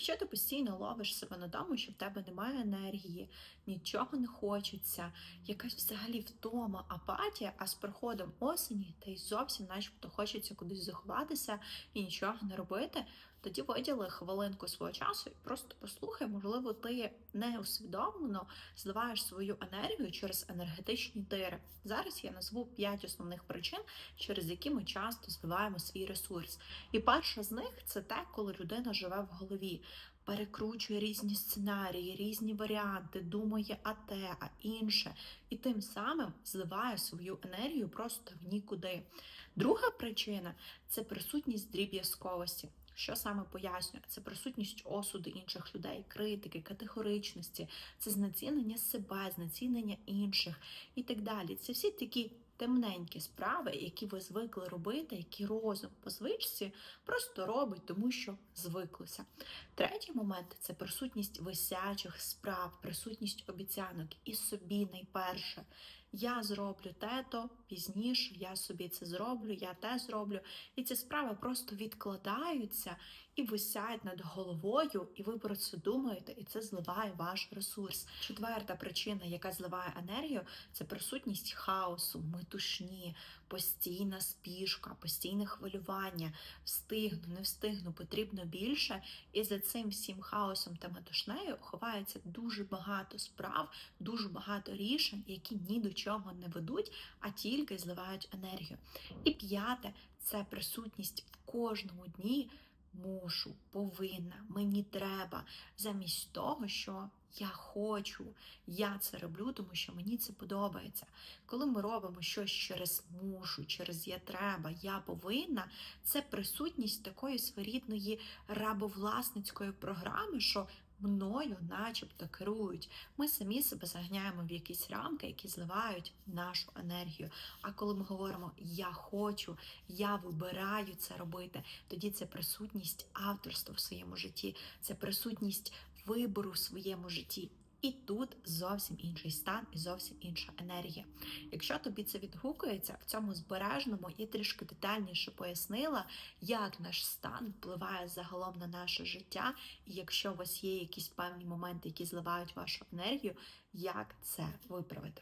Якщо ти постійно ловиш себе на тому, що в тебе немає енергії, нічого не хочеться, якась взагалі втома, апатія, а з приходом осені та й зовсім, начебто, хочеться кудись заховатися і нічого не робити, тоді виділи хвилинку свого часу і просто послухай, можливо, ти неусвідомлено зливаєш свою енергію через енергетичні дири. Зараз я назву 5 основних причин, через які ми часто зливаємо свій ресурс. І перша з них це те, коли людина живе в голові, перекручує різні сценарії, різні варіанти, думає а те, а інше, і тим самим зливає свою енергію просто в нікуди. Друга причина це присутність дріб'язковості. Що саме пояснює? Це присутність осуду інших людей, критики, категоричності, це знецінення себе, знецінення інших і так далі. Це всі такі темненькі справи, які ви звикли робити, які розум по звичці просто робить, тому що звиклося. Третій момент це присутність висячих справ, присутність обіцянок і собі найперше. Я зроблю те-то пізніше, я собі це зроблю, я те зроблю. І ці справи просто відкладаються і висять над головою, і ви про це думаєте, і це зливає ваш ресурс. Четверта причина, яка зливає енергію, це присутність хаосу, метушні, постійна спішка, постійне хвилювання, встигну, не встигну, потрібно більше. І за цим всім хаосом та метушнею ховається дуже багато справ, дуже багато рішень, які ні до чого не ведуть, а тільки зливають енергію. І п'яте це присутність в кожному дні. Мушу, повинна, мені треба, замість того, що я хочу, я це роблю, тому що мені це подобається. Коли ми робимо щось через мушу, через я треба, я повинна, це присутність такої своєрідної рабовласницької програми, що мною, начебто, керують. Ми самі себе загняємо в якісь рамки, які зливають нашу енергію. А коли ми говоримо Я хочу, я вибираю це робити, тоді це присутність авторства в своєму житті, це присутність вибору в своєму житті. І тут зовсім інший стан і зовсім інша енергія. Якщо тобі це відгукується, в цьому збережному я трішки детальніше пояснила, як наш стан впливає загалом на наше життя, і якщо у вас є якісь певні моменти, які зливають вашу енергію, як це виправити.